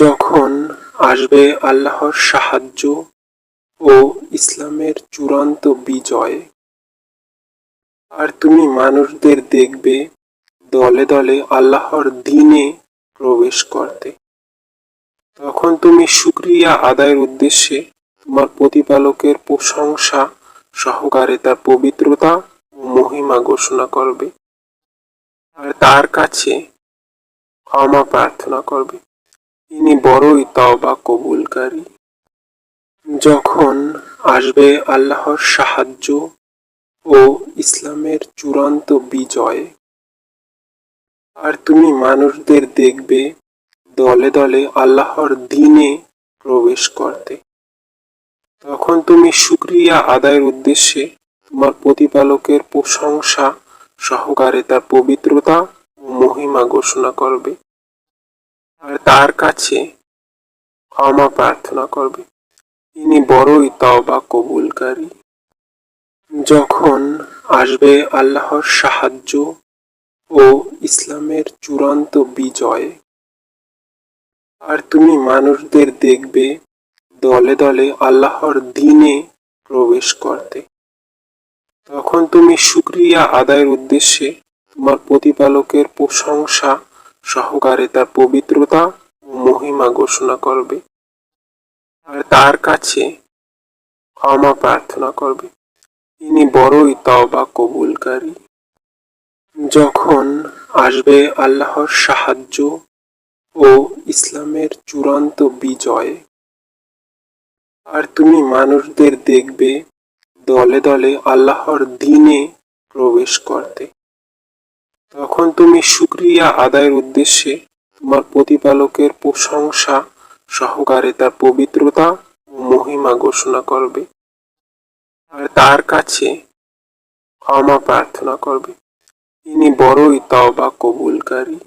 যখন আসবে আল্লাহর সাহায্য ও ইসলামের চূড়ান্ত বিজয়, আর তুমি মানুষদের দেখবে দলে দলে আল্লাহর দিনে প্রবেশ করতে। তখন তুমি শুক্রিয়া আদায়ের উদ্দেশ্যে তোমার প্রতিপালকের প্রশংসা সহকারে তার পবিত্রতা ও মহিমা ঘোষণা করবে। আর তার কাছে ক্ষমা প্রার্থনা করবে। তিনি বড়ই তওবা কবুলকারী। যখন আসবে আল্লাহর সাহায্য ও ইসলামের চূড়ান্ত বিজয়, আর তুমি মানুষদের দেখবে দলে দলে আল্লাহর দিনে প্রবেশ করতে। তখন তুমি শুক্রিয়া আদায়ের উদ্দেশ্যে তোমার প্রতিপালকের প্রশংসা, সহকারে তার পবিত্রতা ও মহিমা ঘোষণা করবে। তার কাছে ক্ষমা প্রার্থনা করবে। তিনি বড়ই তওবা কবুলকারী। যখন আসবে আল্লাহর সাহায্য ও ইসলামের চূড়ান্ত বিজয়, আর তুমি মানুষদের দেখবে দলে দলে আল্লাহর দিনে প্রবেশ করতে। তখন তুমি শুক্রিয়া আদায়ের উদ্দেশ্যে তোমার প্রতিপালকের প্রশংসা সহকারে তার পবিত্রতা ও মহিমা ঘোষণা করবে। আর তার কাছে ক্ষমা প্রার্থনা করবে। তিনি বড়ই তওবা কবুলকারী। যখন আসবে আল্লাহর সাহায্য ও ইসলামের চূড়ান্ত বিজয়, আর তুমি মানুষদের দেখবে দলে দলে আল্লাহর দিনে প্রবেশ করতে। তখন তুমি শুক্রিয়া আদায়ের উদ্দেশ্যে তোমার প্রতিপালকের প্রশংসা সহকারে তার পবিত্রতা ও মহিমা ঘোষণা করবে। আর তার কাছে ক্ষমা প্রার্থনা করবে। তিনি বড়ই তবা কবুলকারী।